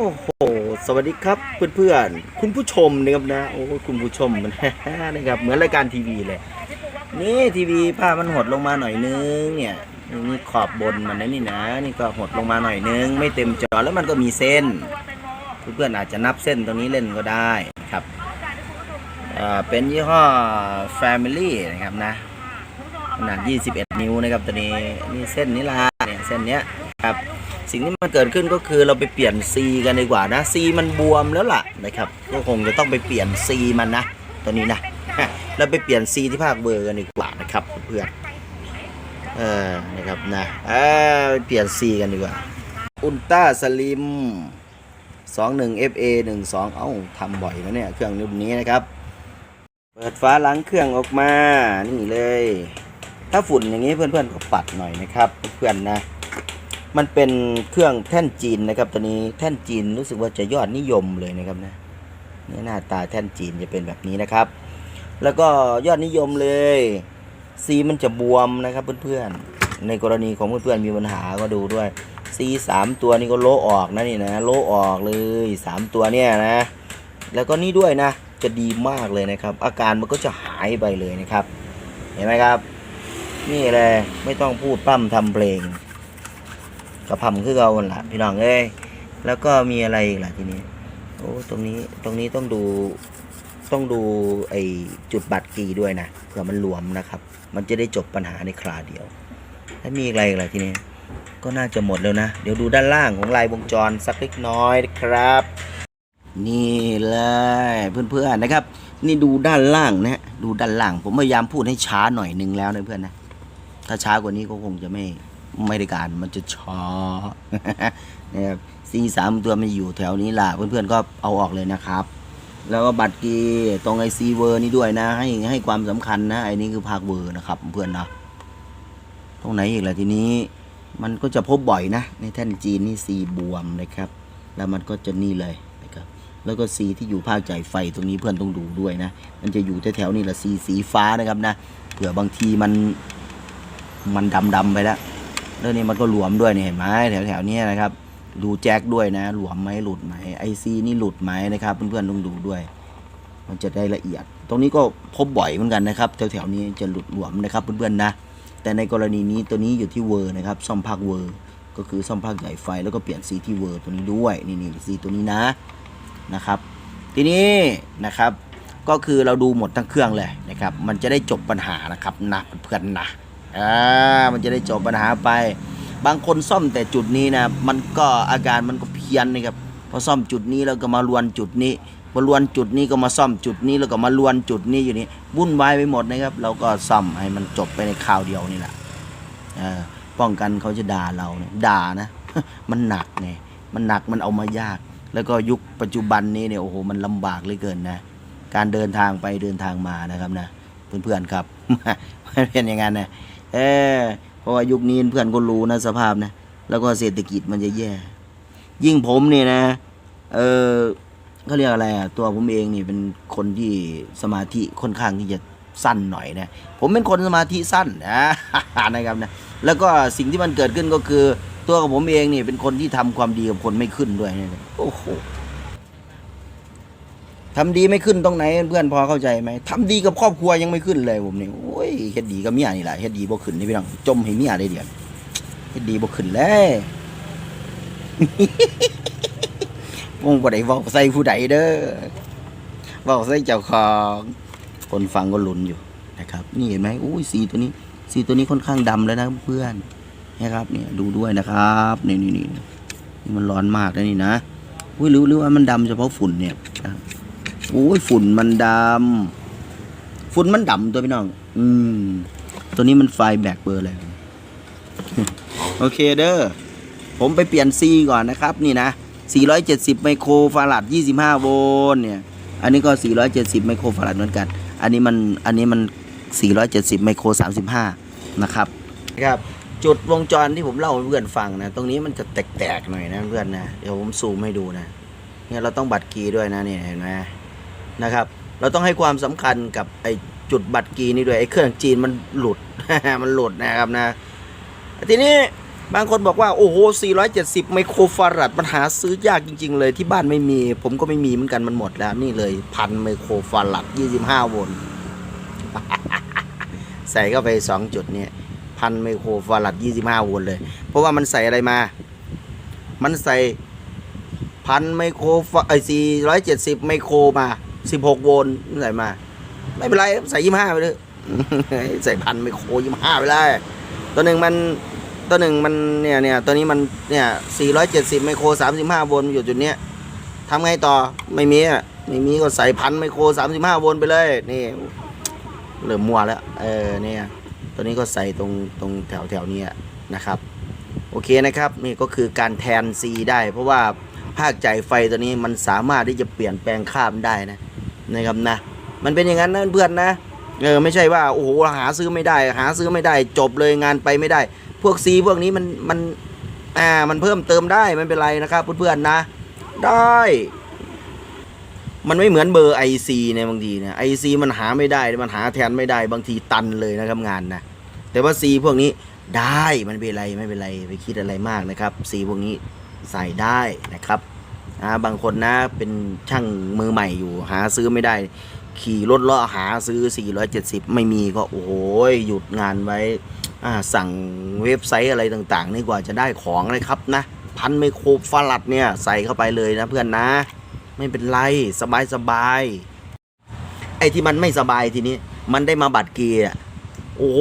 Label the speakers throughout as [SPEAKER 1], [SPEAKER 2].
[SPEAKER 1] โอ้โห สวัสดีครับเพื่อนๆ คุณผู้ชมนะครับนะ โอ้คุณผู้ชมมันนะครับ เหมือนรายการทีวีเลย นี่ทีวีภามันหดลงมาหน่อยนึงเนี่ย นี่ขอบบนมันนะนี่นะ นี่ก็หดลงมาหน่อยนึง ไม่เต็มจอแล้วมันก็มีเส้น เพื่อนๆอาจจะนับเส้นตรงนี้เล่นก็ได้ครับอ่าเป็นยี่ห้อ Family นะครับนะขนาด 21 นิ้วนะครับตัวนี้ นี่เส้นนี้ละเนี่ยเส้นเนี้ยครับ สิ่งที่มันเกิดขึ้นก็คือเราไปเปลี่ยน C กันดีกว่านะ C มันบวมแล้วล่ะนะครับก็คงจะต้องไปเปลี่ยน C มันนะตัวนี้นะเราไปเปลี่ยน C ที่ภาคเบอร์กันดีกว่านะครับเพื่อนเออนะครับนะเออไปเปลี่ยน C กันดีกว่าอุลตร้าสลิม21 FA 12 เอ้าทำบ่อยนะเนี่ยเครื่องรุ่นนี้นะครับ เปิดฝาหลังเครื่องออกมา นี่เลย ถ้าฝุ่นอย่างนี้เพื่อนๆก็ปัดหน่อยนะครับ เพื่อนๆนะ มันเป็นเครื่องแท่นจีนนะครับ ตัวนี้แท่นจีนรู้สึกว่าจะยอดนิยมเลยนะครับนะนี่หน้าตาแท่นจีนจะเป็นแบบนี้นะครับ แล้วก็ยอดนิยมเลย สีมันจะบวมนะครับเพื่อนๆ ในกรณีของเพื่อนๆมีปัญหาก็ดูด้วยสีสามตัวนี้ก็โลออกนะนี่นะโลออกเลยสามตัวเนี่ยนะ แล้วก็นี่ด้วยนะจะดีมากเลยนะครับ อาการมันก็จะหายไปเลยนะครับ เห็นไหมครับ นี่เลยไม่ต้องพูดปั้มทำเพลง กระพำคือเราหั่นละพี่น้องเอ้ยแล้วก็มีอะไรอีกล่ะทีนี้ โอ้ตรงนี้ตรงนี้ต้องดูต้องดูไอจุดบัตรกีด้วยนะเผื่อมันหลวมนะครับ มันจะได้จบปัญหาในคราเดียว แล้วมีอะไรอีกล่ะทีนี้ก็น่าจะหมดแล้วนะ เดี๋ยวดูด้านล่างของลายวงจรสักเล็กน้อยนะครับ นี่เลยเพื่อนๆนะครับ นี่ดูด้านล่างนะฮะดูด้านล่าง ผมพยายามพูดให้ช้าหน่อยหนึงแล้วนะเพื่อนนะถ้าช้ากว่านี้ก็คงจะไม่ ไม่ได้การมันจะช้านะครับซีสามตัวมันอยู่แถวนี้ล่ะ เพื่อนๆก็เอาออกเลยนะครับ แล้วก็บัตรกีตรงไอซีเวอร์นี่ด้วยนะ ให้ให้ความสำคัญนะไอ้นี่คือภาคเวอร์นะครับเพื่อนนะตรงไหนอีกล่ะทีนี้มันก็จะพบบ่อยนะ ในแท่นจีนนี่ซีบวมนะครับ แล้วมันก็จะนี่เลยนะครับแล้วก็ซีที่อยู่ภาคจ่ายไฟตรงนี้เพื่อนต้องดูด้วยนะ มันจะอยู่แถวๆนี่แหละซีสีฟ้านะครับนะเผื่อบางทีมันมันดำดำไปแล้ว แล้วนี่มันก็หลวมด้วยนี่เห็นไหมแถวแถวๆนี้นะครับ ดูแจ็คด้วยนะ หลวมไหมหลุดไหมไอซีนี่หลุดไหมนะครับ เพื่อนๆต้องดูด้วย มันจะได้ละเอียด ตรงนี้ก็พบบ่อยเหมือนกันนะครับแถวแถวๆนี้จะหลุดหลวมนะครับเพื่อนๆนะแต่ในกรณีนี้ตัวนี้อยู่ที่เวอร์นะครับซ่อมภาคเวอร์ก็คือซ่อมภาคใหญ่ไฟแล้วก็เปลี่ยนสีที่เวอร์ตัวนี้ด้วยนี่นี่สีตัวนี้นะนะครับ ทีนี้นะครับก็คือเราดูหมดทั้งเครื่องเลยนะครับ มันจะได้จบปัญหานะครับนะเพื่อนๆนะ อ่ามันจะได้จบปัญหาไป บางคนซ่อมแต่จุดนี้นะมันก็อาการมันก็เพี้ยนนะครับพอซ่อมจุดนี้แล้วก็มาลวนจุดนี้พอลวนจุดนี้ก็มาซ่อมจุดนี้แล้วก็มาลวนจุดนี้อยู่นี่วุ่นวายไปหมดนะครับ เราก็ซ่อมให้มันจบไปในคราวเดียวนี่แหละป้องกันเขาจะด่าเราเนี่ยด่านะ มันหนักไงมันหนักมันเอามายาก แล้วก็ยุคปัจจุบันนี้เนี่ยโอ้โหมันลำบากเหลือเกินนะ การเดินทางไปเดินทางมานะครับนะเพื่อนๆครับมันเป็นอย่างนั้นนะ เออเพราะว่ายุคนี้เพื่อนก็รู้นะสภาพนะ แล้วก็เศรษฐกิจมันจะแย่ ยิ่งผมเนี่ยนะ เออเขาเรียกอะไรอะ ตัวผมเองนี่เป็นคนที่สมาธิค่อนข้างที่จะสั้นหน่อยนะ ผมเป็นคนสมาธิสั้นนะนะครับนะ แล้วก็สิ่งที่มันเกิดขึ้นก็คือ ตัวของผมเองนี่เป็นคนที่ทำความดีกับคนไม่ขึ้นด้วยนี่ยโอ้โห ทำดีไม่ขึ้นตรงไหนเพื่อนพอเข้าใจไหมทำดีกับครอบครัวยังไม่ขึ้นเลยผมนี่โอ้ยเฮ็ดดีกับเมียนี่แหละเฮ็ดดีบ่ขึ้นนี่พี่น้องจมให้เมียได้เดียวเฮ็ดดีบ่ขึ้นเลยวงบ่ได้เว้าใส่ผู้ใดเด้อเว้าใส่เจ้าของคนฟังก็ลุ้นอยู่นะครับ นี่เห็นไหมอุ้ยสีตัวนี้ สีตัวนี้ค่อนข้างดำแล้วนะเพื่อนนะครับเนี่ยดูด้วยนะครับนี่นี่นี่นี่มันร้อนมากนะนี่นะอุ้ยหรือหรือว่ามันดำเฉพาะฝุ่นเนี่ยนะ โอ้ยฝุ่นมันดำฝุ่นมันดำตัวพี่น้อง อืม ตัวนี้มันไฟแบกเบอร์เลย โอเคเด้อ ผมไปเปลี่ยนซีก่อนนะครับ นี่นะ 470 ไมโครฟาราด 25 โวลต์เนี่ย อันนี้ก็ 470 ไมโครฟาราดเหมือนกัน อันนี้มัน อันนี้มัน 470 ไมโคร 35 นะครับนะครับ จุดวงจรที่ผมเล่าให้เพื่อนฟังนะ ตรงนี้มันจะแตกๆหน่อยนะเพื่อนนะ เดี๋ยวผมซูมให้ดูนะเนี่ยเราต้องบัตรกีด้วยนะเนี่ยเห็นไหม นะครับ เราต้องให้ความสำคัญกับไอ้จุดบัตรกีนี่ด้วยไอ้เครื่องจีนมันหลุด มันหลุดนะครับนะ ทีนี้บางคนบอกว่า โอ้โห 470 ไมโครฟารัดมันหาซื้อยากจริง ๆ เลยที่บ้านไม่มี ผมก็ไม่มีเหมือนกันมันหมดแล้ว นี่เลยพันไมโครฟารัด 25 โวลต์ใส่เข้าไป 2 จุดเนี่ยพันไมโครฟารัด 25 โวลต์เลย เพราะว่ามันใส่อะไรมา มันใส่พันไมโครฟาไอ้470ไมโครมา 16โวลต์ใส่มา ไม่เป็นไรใส่25ไปเลยใส่พันไมโคร25ไปเลยตัวหนึ่งมันตัวหนึ่งมันเนี่ยเนี่ยตัวนี้มันเนี่ย470ไมโคร35โวลต์อยู่จุดเนี้ยทำไงต่อไม่มีอะไม่มีก็ใส่พันไมโคร35โวลต์ไปเลยนี่เริ่มมัวแล้วเออเนี่ยตัวนี้ก็ใส่ตรงตรงแถวแถวเนี้ยนะครับโอเคนะครับนี่ก็คือการแทน C ได้ เพราะว่าภาคจ่ายไฟตัวนี้มันสามารถที่จะเปลี่ยนแปลงค่ามันได้นะ นะครับนะ มันเป็นอย่างนั้นนะเพื่อนนะเออไม่ใช่ว่าโอ้โหหาซื้อไม่ได้ หาซื้อไม่ได้ จบเลยงานไปไม่ได้ พวก C พวกนี้มันมันอ่ามันเพิ่มเติมได้ไม่เป็นไรนะครับเพื่อนๆนะ ได้ มันไม่เหมือนเบอร์ IC เนี่ยบางทีนี่ย IC มันหาไม่ได้มันหาแทนไม่ได้บางทีตันเลยนะครับงานนะแต่ว่า C พวกนี้ได้มันเป็นไรไม่เป็นไรไปคิดอะไรมากนะครับ C พวกนี้ใส่ได้นะครับ อ่าบางคนนะเป็นช่างมือใหม่อยู่หาซื้อไม่ได้ ขี่รถเลาะหาซื้อ 470 ไม่มีก็โอ้โหหยุดงานไว้สั่งเว็บไซต์อะไรต่างๆนี่กว่าจะได้ของเลยครับนะ พันไมโครฟารัดเนี่ยใส่เข้าไปเลยนะเพื่อนนะ ไม่เป็นไรสบายสบายไอ้ที่มันไม่สบายทีนี้ มันได้มาบัตรเกียร์โอ้โห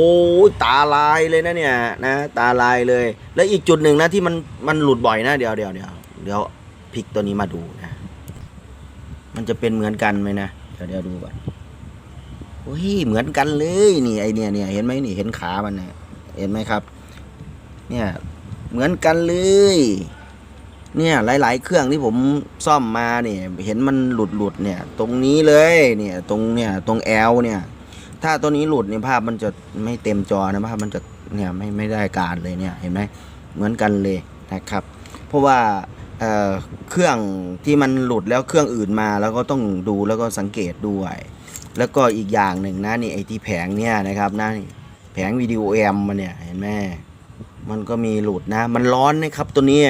[SPEAKER 1] ตาลายเลยนะเนี่ยนะ ตาลายเลย แล้วอีกจุดหนึ่งนะที่มันมันหลุดบ่อยนะเดี๋ยวเดี๋ยวเดี๋ยวเดี๋ยว ลิกตัวนี้มาดูนะ มันจะเป็นเหมือนกันไหมนะ เดี๋ยวเดี๋ยวดูก่อนโอ้ยเหมือนกันเลยนี่ไอเนี่ยเนี่ยเห็นไหมนี่เห็นขามันเนี่ยเห็นไหมครับ เนี่ยเหมือนกันเลย เนี่ยหลาย ๆ เครื่องที่ผมซ่อมมาเนี่ยเห็นมันหลุดหลุดๆเนี่ย ตรงนี้เลยเนี่ยตรงเนี่ยตรงแอลเนี่ยถ้าตัวนี้หลุดเนี่ยภาพมันจะไม่เต็มจอนะภาพมันจะเนี่ยไม่ไม่ได้การเลยเนี่ยเห็นไหมเหมือนกันเลยนะครับ เพราะว่า เเครื่องที่มันหลุดแล้วเครื่องอื่นมาแล้วก็ต้องดูแล้วก็สังเกตด้วย แล้วก็อีกอย่างหนึ่งนะนี่ไอที่แผงเนี่ยนะครับนะนี่แผงวิดีโอแอมมันเนี่ยเห็นไหมมันก็มีหลุดนะ มันร้อนนะครับตัวนี้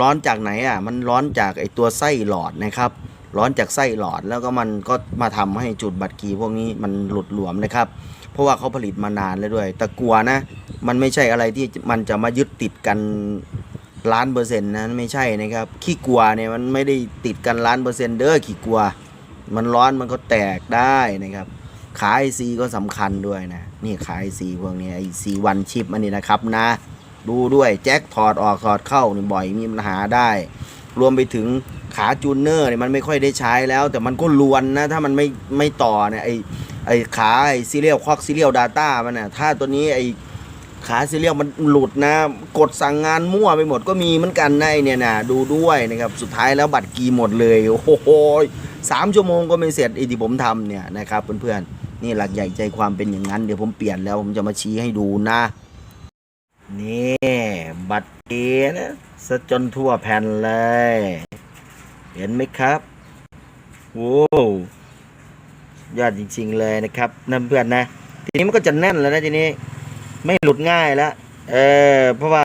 [SPEAKER 1] ร้อนจากไหนอะมันร้อนจากไอตัวไส้หลอดนะครับ ร้อนจากไส้หลอดแล้วก็มันก็มาทำให้จุดบัตรกีพวกนี้มันหลุดหลวมนะครับ เพราะว่าเขาผลิตมานานแล้วด้วย แต่กลัวนะ มันไม่ใช่อะไรที่มันจะมายึดติดกัน ล้านเปอร์เซ็นต์นะไม่ใช่นะครับ ขี้กลัวเนี่ยมันไม่ได้ติดกันล้านเปอร์เซ็นต์เด้อขี้กลัว มันร้อนมันก็แตกได้นะครับ ขาไอซีก็สำคัญด้วยนะ นี่ขาไอซีพวกนี้ไอซีวันชิปอันนี้นะครับนะ ดูด้วยแจ็คถอดออกถอดเข้านี่บ่อยมีปัญหาได้ รวมไปถึงขาจูเนอร์เนี่ยมันไม่ค่อยได้ใช้แล้ว แต่มันก็ลวนนะ ถ้ามันไม่ไม่ต่อเนี่ยไอไอขาไอซีเรียลควักซีเรียลดาต้ามันน่ะถ้าตัวนี้ไอ ขาซีเรียลมันหลุดนะ กดสั่งงานมั่วไปหมดก็มีเหมือนกันนะเนี่ยนะดูด้วยนะครับ สุดท้ายแล้วบัตรกีหมดเลยโอ้โหสามชั่วโมงก็ไม่เสร็จไอที่ผมทำเนี่ยนะครับเพื่อนๆนี่หลักใหญ่ใจความเป็นอย่างนั้น เดี๋ยวผมเปลี่ยนแล้วผมจะมาชี้ให้ดูนะนี่บัตรเอนะซะจนทั่วแผ่นเลย เห็นไหมครับโว้วยอดจริง ๆ เลยนะครับนั่นเพื่อนนะ ทีนี้มันก็จะแน่นแล้วนะทีนี้ ไม่หลุดง่ายแล้วเออเพราะว่า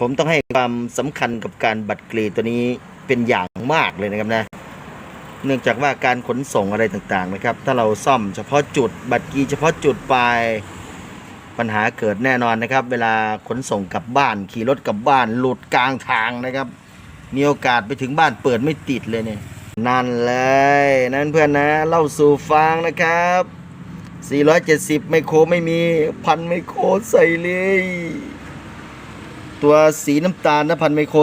[SPEAKER 1] ผมต้องให้ความสำคัญกับการบัตรเกรดตัวนี้เป็นอย่างมากเลยนะครับนะ เนื่องจากว่าการขนส่งอะไรต่างๆนะครับ ถ้าเราซ่อมเฉพาะจุดบัตรกีเฉพาะจุดไปปัญหาเกิดแน่นอนนะครับ เวลาขนส่งกลับบ้าน ขี่รถกลับบ้าน หลุดกลางทางนะครับ มีโอกาสไปถึงบ้านเปิดไม่ติดเลยเนี่ยนั่นเลย นั่นเพื่อนนะ เล่าสู่ฟังนะครับ 470 ไมโครไม่มีพันไมโครใส่เลย ตัวสีน้ำตาลนะพันไมโคร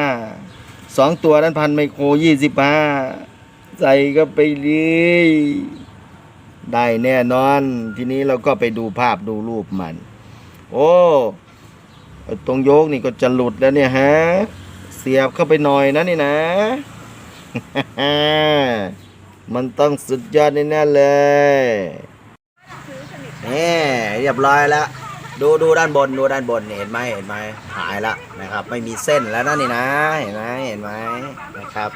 [SPEAKER 1] 35สองตัวนั้นพันไมโคร 25 ใส่ก็ไปเลย ได้แน่นอน ทีนี้เราก็ไปดูภาพดูรูปมัน โอ้ตรงโยกนี่ก็จะหลุดแล้วเนี่ยฮะ เสียบเข้าไปหน่อยนะนี่นะ มันต้องสุดยอดแน่ๆเลยนี่เรียบร้อยแล้ว ดูดูด้านบนดูด้านบนเห็นไหมเห็นไหมหายละนะครับ ไม่มีเส้นแล้วนะนี่นะเห็นไหมเห็นไหมนะครับ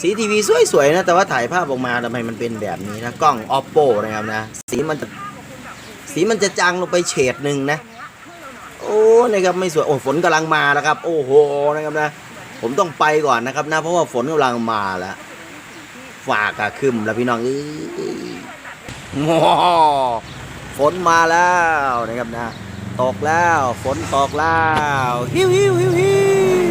[SPEAKER 1] สีทีวีสวยๆนะแต่ว่าถ่ายภาพออกมาทำไมมันเป็นแบบนี้นะกล้อง oppo นะครับนะสีมันจะสีมันจะจางลงไปเฉดหนึ่งนะ โอ้นะครับไม่สวยโอ้ฝนกำลังมาแล้วครับ โอ้โหนะครับนะ ผมต้องไปก่อนนะครับนะเพราะว่าฝนกำลังมาแล้ว ฝากอะคึมแล้วพี่น้องเอ้ยโอ้โหฝนมาแล้วนะครับนะ ตกแล้ว ฝนตกแล้ว ฮิวฮิวฮิวฮิว